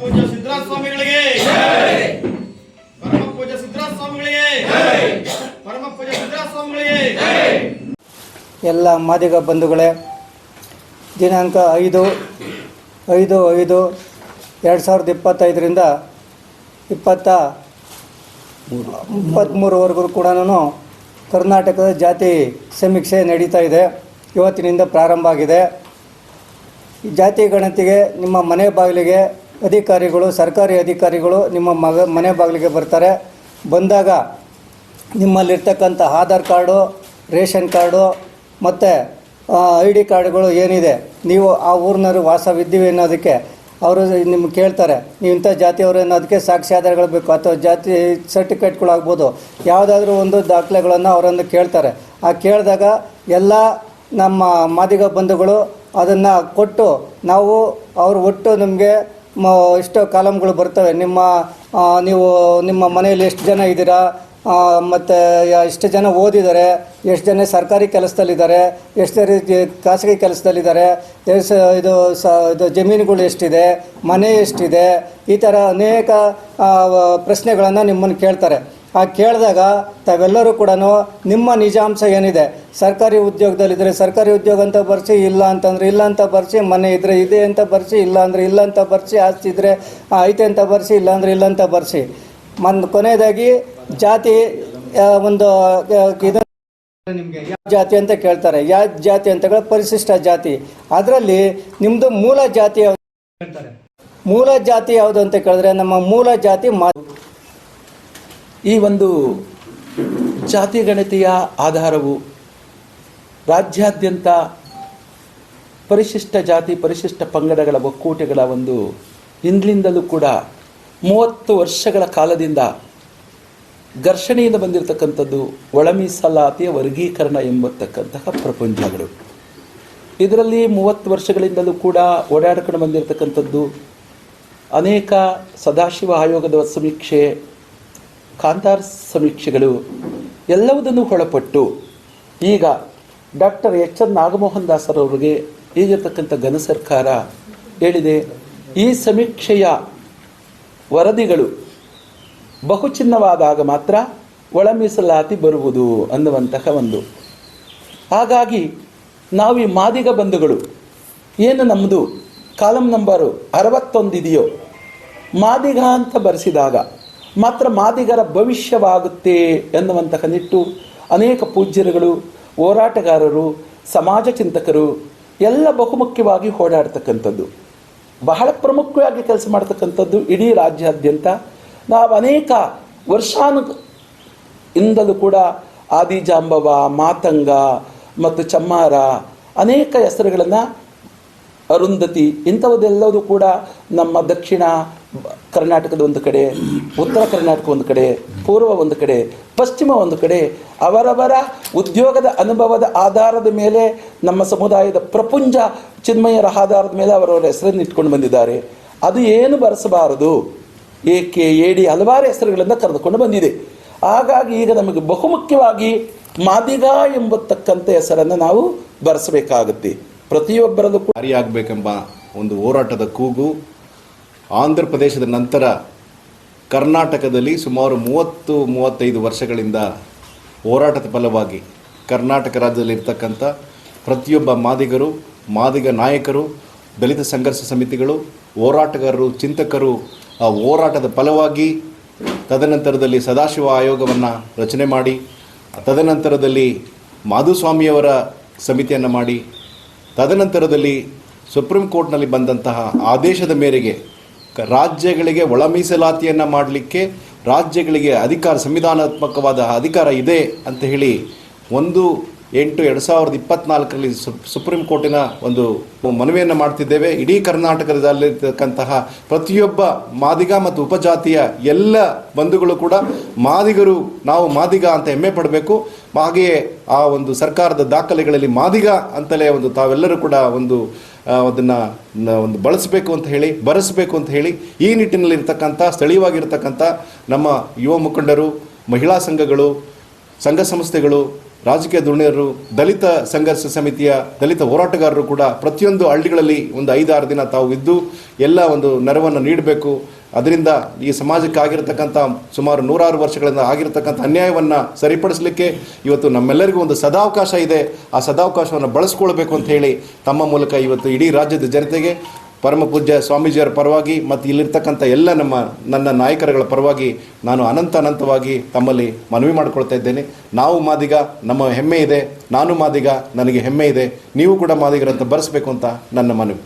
ಸ್ವಾಮಿಗಳಿಗೆ ಪರಮ ಸ್ವಾಮಿಗಳಿಗೆ ಪರಮ ಸ್ವಾಮಿಗಳಿಗೆ ಎಲ್ಲ ಮಾದಿಗ ಬಂಧುಗಳೇ, ದಿನಾಂಕ ಐದು ಐದು ಐದು, ಎರಡು ಸಾವಿರದ ಇಪ್ಪತ್ತೈದರಿಂದ ಇಪ್ಪತ್ತ ಇಪ್ಪತ್ತ್ಮೂರವರೆಗೂ ಕೂಡ ಕರ್ನಾಟಕದ ಜಾತಿ ಸಮೀಕ್ಷೆ ನಡೀತಾ ಇದೆ. ಇವತ್ತಿನಿಂದ ಪ್ರಾರಂಭ ಆಗಿದೆ. ಜಾತಿ ಗಣತಿಗೆ ನಿಮ್ಮ ಮನೆ ಬಾಗಿಲಿಗೆ ಅಧಿಕಾರಿಗಳು, ಸರ್ಕಾರಿ ಅಧಿಕಾರಿಗಳು ನಿಮ್ಮ ಮಗ, ಮನೆ ಬಾಗಿಲಿಗೆ ಬರ್ತಾರೆ. ಬಂದಾಗ ನಿಮ್ಮಲ್ಲಿರ್ತಕ್ಕಂಥ ಆಧಾರ್ ಕಾರ್ಡು, ರೇಷನ್ ಕಾರ್ಡು ಮತ್ತು ಐ ಡಿ ಕಾರ್ಡ್ಗಳು ಏನಿದೆ, ನೀವು ಆ ಊರಿನವರು ವಾಸವಿದ್ದೀವಿ ಅನ್ನೋದಕ್ಕೆ ಅವರು ನಿಮ್ಗೆ ಕೇಳ್ತಾರೆ. ನೀವು ಇಂಥ ಜಾತಿಯವರು ಅನ್ನೋದಕ್ಕೆ ಸಾಕ್ಷಿ ಆಧಾರಗಳು ಬೇಕು ಅಥವಾ ಜಾತಿ ಸರ್ಟಿಫಿಕೇಟ್ಗಳಾಗ್ಬೋದು ಯಾವುದಾದ್ರೂ ಒಂದು ದಾಖಲೆಗಳನ್ನು ಅವರನ್ನು ಕೇಳ್ತಾರೆ. ಆ ಕೇಳಿದಾಗ ಎಲ್ಲ ನಮ್ಮ ಮಾದಿಗ ಬಂಧುಗಳು ಅದನ್ನು ಕೊಟ್ಟು ನಾವು ಅವರು ಒಟ್ಟು ನಿಮಗೆ ಮ ಇಷ್ಟು ಕಾಲಮ್ಗಳು ಬರ್ತವೆ. ನಿಮ್ಮ ನೀವು ನಿಮ್ಮ ಮನೆಯಲ್ಲಿ ಎಷ್ಟು ಜನ ಇದ್ದೀರಾ? ಮತ್ತು ಎಷ್ಟು ಜನ ಓದಿದ್ದಾರೆ? ಎಷ್ಟು ಜನ ಸರ್ಕಾರಿ ಕೆಲಸದಲ್ಲಿದ್ದಾರೆ? ಎಷ್ಟು ಜನ ಖಾಸಗಿ ಕೆಲಸದಲ್ಲಿದ್ದಾರೆ? ಎಷ್ಟು ಇದು ಸ, ಇದು ಜಮೀನುಗಳು ಎಷ್ಟಿದೆ? ಮನೆ ಎಷ್ಟಿದೆ? ಈ ಥರ ಅನೇಕ ಪ್ರಶ್ನೆಗಳನ್ನು ನಿಮ್ಮನ್ನು ಕೇಳ್ತಾರೆ. ಆ ಕೇಳಿದಾಗ ತಾವೆಲ್ಲರೂ ಕೂಡ ನಿಮ್ಮ ನಿಜಾಂಶ ಏನಿದೆ? ಸರ್ಕಾರಿ ಉದ್ಯೋಗದಲ್ಲಿದ್ದರೆ ಸರ್ಕಾರಿ ಉದ್ಯೋಗ ಅಂತ ಬರ್ಸಿ ಇಲ್ಲ ಅಂತಂದ್ರೆ ಇಲ್ಲ ಅಂತ ಬರ್ಸಿ ಮನೆ ಇದ್ದರೆ ಇದೆ ಅಂತ ಬರ್ಸಿ ಇಲ್ಲ ಅಂದರೆ ಇಲ್ಲ ಅಂತ ಬರ್ಸಿ ಆಸ್ತಿ ಇದ್ದರೆ ಐತೆ ಅಂತ ಬರ್ಸಿ ಇಲ್ಲ ಅಂದರೆ ಇಲ್ಲ ಅಂತ ಬರ್ಸಿ. ಮನ್, ಕೊನೆಯದಾಗಿ ಜಾತಿ ಒಂದು ಇದು ನಿಮಗೆ ಯಾವ ಜಾತಿ ಅಂತ ಕೇಳ್ತಾರೆ. ಯಾವ ಜಾತಿ ಅಂತ ಪರಿಶಿಷ್ಟ ಜಾತಿ. ಅದರಲ್ಲಿ ನಿಮ್ಮದು ಮೂಲ ಜಾತಿ ಯಾವುದು? ಮೂಲ ಜಾತಿ ಯಾವುದು ಅಂತ ಕೇಳಿದ್ರೆ ನಮ್ಮ ಮೂಲ ಜಾತಿ ಮಾ ಈ ಒಂದು ಜಾತಿ ಗಣತಿಯ ಆಧಾರವು ರಾಜ್ಯಾದ್ಯಂತ ಪರಿಶಿಷ್ಟ ಜಾತಿ, ಪರಿಶಿಷ್ಟ ಪಂಗಡಗಳ ಒಕ್ಕೂಟಗಳ ಒಂದು ಹಿಂದಿನಿಂದಲೂ ಕೂಡ ಮೂವತ್ತು ವರ್ಷಗಳ ಕಾಲದಿಂದ ಘರ್ಷಣೆಯಿಂದ ಬಂದಿರತಕ್ಕಂಥದ್ದು ಒಳಮೀಸಲಾತಿಯ ವರ್ಗೀಕರಣ ಎಂಬತಕ್ಕಂತಹ ಪ್ರಪಂಚಗಳು. ಇದರಲ್ಲಿ ಮೂವತ್ತು ವರ್ಷಗಳಿಂದಲೂ ಕೂಡ ಓಡಾಡ್ಕೊಂಡು ಬಂದಿರತಕ್ಕಂಥದ್ದು ಅನೇಕ ಸದಾಶಿವ ಆಯೋಗದ ಸಮೀಕ್ಷೆ ಕಾಂತಾರ್ ಸಮೀಕ್ಷೆಗಳು ಎಲ್ಲವುದನ್ನು ಒಳಪಟ್ಟು ಈಗ ಡಾಕ್ಟರ್ ಎಚ್ ಎನ್ ನಾಗಮೋಹನ್ ದಾಸರವರಿಗೆ ಈಗಿರ್ತಕ್ಕಂಥ ಘನ ಸರ್ಕಾರ ಹೇಳಿದೆ, ಈ ಸಮೀಕ್ಷೆಯ ವರದಿಗಳು ಬಹುಚಿನ್ನವಾದಾಗ ಮಾತ್ರ ಒಳ ಮೀಸಲಾತಿ ಬರುವುದು ಅನ್ನುವಂತಹ ಒಂದು. ಹಾಗಾಗಿ ನಾವು ಈ ಮಾದಿಗ ಬಂಧುಗಳು, ಏನು ನಮ್ಮದು ಕಾಲಂ ನಂಬರು ಅರವತ್ತೊಂದಿದೆಯೋ ಮಾದಿಗ ಅಂತ ಬರೆಸಿದಾಗ ಮಾತ್ರ ಮಾದಿಗರ ಭವಿಷ್ಯವಾಗುತ್ತೆ ಎನ್ನುವಂತಹ ನಿಟ್ಟು ಅನೇಕ ಪೂಜ್ಯರುಗಳು, ಹೋರಾಟಗಾರರು, ಸಮಾಜ ಚಿಂತಕರು, ಎಲ್ಲ ಬಹುಮುಖ್ಯವಾಗಿ ಓಡಾಡ್ತಕ್ಕಂಥದ್ದು. ಬಹಳ ಪ್ರಮುಖವಾಗಿ ಕೆಲಸ ಮಾಡ್ತಕ್ಕಂಥದ್ದು ಇಡೀ ರಾಜ್ಯಾದ್ಯಂತ. ನಾವು ಅನೇಕ ವರ್ಷಾನು ಇಂದಲೂ ಕೂಡ ಆದಿಜಾಂಬವ, ಮಾತಂಗ ಮತ್ತು ಚಮ್ಮಾರ ಅನೇಕ ಹೆಸರುಗಳನ್ನು ಅರುಂಧತಿ ಇಂಥವದೆಲ್ಲದೂ ಕೂಡ ನಮ್ಮ ದಕ್ಷಿಣ ಕರ್ನಾಟಕದ ಒಂದು ಕಡೆ, ಉತ್ತರ ಕರ್ನಾಟಕ ಒಂದು ಕಡೆ, ಪೂರ್ವ ಒಂದು ಕಡೆ, ಪಶ್ಚಿಮ ಒಂದು ಕಡೆ ಅವರವರ ಉದ್ಯೋಗದ ಅನುಭವದ ಆಧಾರದ ಮೇಲೆ ನಮ್ಮ ಸಮುದಾಯದ ಪ್ರಪುಂಜ ಚಿನ್ಮಯರ ಆಧಾರದ ಮೇಲೆ ಅವರವರ ಹೆಸರನ್ನು ಇಟ್ಕೊಂಡು ಬಂದಿದ್ದಾರೆ. ಅದು ಏನು ಬರೆಸಬಾರದು? ಏಕೆ ಏಡಿ ಹಲವಾರು ಹೆಸರುಗಳನ್ನು ಕರೆದುಕೊಂಡು ಬಂದಿದೆ. ಹಾಗಾಗಿ ಈಗ ನಮಗೆ ಬಹುಮುಖ್ಯವಾಗಿ ಮಾದಿಗ ಎಂಬತಕ್ಕಂಥ ಹೆಸರನ್ನು ನಾವು ಬರೆಸಬೇಕಾಗುತ್ತೆ. ಪ್ರತಿಯೊಬ್ಬರಲ್ಲೂ ಕೂಡ ಜಾರಿಯಾಗಬೇಕೆಂಬ ಒಂದು ಹೋರಾಟದ ಕೂಗು ಆಂಧ್ರ ಪ್ರದೇಶದ ನಂತರ ಕರ್ನಾಟಕದಲ್ಲಿ ಸುಮಾರು ಮೂವತ್ತು, ಮೂವತ್ತೈದು ವರ್ಷಗಳಿಂದ ಹೋರಾಟದ ಫಲವಾಗಿ ಕರ್ನಾಟಕ ರಾಜ್ಯದಲ್ಲಿರ್ತಕ್ಕಂಥ ಪ್ರತಿಯೊಬ್ಬ ಮಾದಿಗರು, ಮಾದಿಗ ನಾಯಕರು, ದಲಿತ ಸಂಘರ್ಷ ಸಮಿತಿಗಳು, ಹೋರಾಟಗಾರರು, ಚಿಂತಕರು ಆ ಹೋರಾಟದ ಫಲವಾಗಿ ತದನಂತರದಲ್ಲಿ ಸದಾಶಿವ ಆಯೋಗವನ್ನು ರಚನೆ ಮಾಡಿ, ತದನಂತರದಲ್ಲಿ ಮಾಧುಸ್ವಾಮಿಯವರ ಸಮಿತಿಯನ್ನು ಮಾಡಿ, ತದನಂತರದಲ್ಲಿ ಸುಪ್ರೀಂ ಕೋರ್ಟ್ನಲ್ಲಿ ಬಂದಂತಹ ಆದೇಶದ ಮೇರೆಗೆ ರಾಜ್ಯಗಳಿಗೆ ಒಳ ಮೀಸಲಾತಿಯನ್ನು ಮಾಡಲಿಕ್ಕೆ ರಾಜ್ಯಗಳಿಗೆ ಅಧಿಕಾರ, ಸಂವಿಧಾನಾತ್ಮಕವಾದ ಅಧಿಕಾರ ಇದೆ ಅಂತ ಹೇಳಿ ಒಂದು ಎಂಟು ಎರಡು ಸಾವಿರದ ಇಪ್ಪತ್ನಾಲ್ಕರಲ್ಲಿ ಸುಪ್ರೀಂ ಕೋರ್ಟಿನ ಒಂದು ಮನವಿಯನ್ನು ಮಾಡ್ತಿದ್ದೇವೆ. ಇಡೀ ಕರ್ನಾಟಕದಲ್ಲಿರ್ತಕ್ಕಂತಹ ಪ್ರತಿಯೊಬ್ಬ ಮಾದಿಗ ಮತ್ತು ಉಪಜಾತಿಯ ಎಲ್ಲ ಬಂಧುಗಳು ಕೂಡ ಮಾದಿಗರು ನಾವು ಮಾದಿಗ ಅಂತ ಹೆಮ್ಮೆ ಪಡಬೇಕು. ಹಾಗೆಯೇ ಆ ಒಂದು ಸರ್ಕಾರದ ದಾಖಲೆಗಳಲ್ಲಿ ಮಾದಿಗ ಅಂತಲೇ ಒಂದು ತಾವೆಲ್ಲರೂ ಕೂಡ ಒಂದು ಅದನ್ನು ಒಂದು ಬಳಸಬೇಕು ಅಂತ ಹೇಳಿ, ಬರೆಸಬೇಕು ಅಂತ ಹೇಳಿ ಈ ನಿಟ್ಟಿನಲ್ಲಿ ಇರ್ತಕ್ಕಂಥ, ಸ್ಥಳೀಯವಾಗಿರ್ತಕ್ಕಂಥ ನಮ್ಮ ಯುವ ಮುಖಂಡರು, ಮಹಿಳಾ ಸಂಘಗಳು, ಸಂಘ ಸಂಸ್ಥೆಗಳು, ರಾಜಕೀಯ ಧುರೀಣರು ದಲಿತ ಸಂಘರ್ಷ ಸಮಿತಿಯ ದಲಿತ ಹೋರಾಟಗಾರರು ಕೂಡ ಪ್ರತಿಯೊಂದು ಹಳ್ಳಿಗಳಲ್ಲಿ ಒಂದು ಐದಾರು ದಿನ ತಾವು ಇದ್ದು ಎಲ್ಲ ಒಂದು ನೆರವನ್ನು ನೀಡಬೇಕು. ಅದರಿಂದ ಈ ಸಮಾಜಕ್ಕೆ ಆಗಿರತಕ್ಕಂಥ ಸುಮಾರು ನೂರಾರು ವರ್ಷಗಳಿಂದ ಆಗಿರತಕ್ಕಂಥ ಅನ್ಯಾಯವನ್ನು ಸರಿಪಡಿಸಲಿಕ್ಕೆ ಇವತ್ತು ನಮ್ಮೆಲ್ಲರಿಗೂ ಒಂದು ಸದಾವಕಾಶ ಇದೆ. ಆ ಸದಾವಕಾಶವನ್ನು ಬಳಸ್ಕೊಳ್ಬೇಕು ಅಂತ ಹೇಳಿ ತಮ್ಮ ಮೂಲಕ ಇವತ್ತು ಇಡೀ ರಾಜ್ಯದ ಜನತೆಗೆ ಪರಮ ಪೂಜ್ಯ ಸ್ವಾಮೀಜಿಯವರ ಪರವಾಗಿ ಮತ್ತು ಇಲ್ಲಿರ್ತಕ್ಕಂಥ ಎಲ್ಲ ನಮ್ಮ, ನನ್ನ ನಾಯಕರುಗಳ ಪರವಾಗಿ ನಾನು ಅನಂತ ಅನಂತವಾಗಿ ತಮ್ಮಲ್ಲಿ ಮನವಿ ಮಾಡಿಕೊಳ್ತಾ ಇದ್ದೇನೆ. ನಾವು ಮಾದಿಗ ನಮ್ಮ ಹೆಮ್ಮೆ ಇದೆ. ನಾನು ಮಾದಿಗ ನನಗೆ ಹೆಮ್ಮೆ ಇದೆ. ನೀವು ಕೂಡ ಮಾದಿಗರಂತ ಬರೆಸಬೇಕು ಅಂತ ನನ್ನ ಮನವಿ.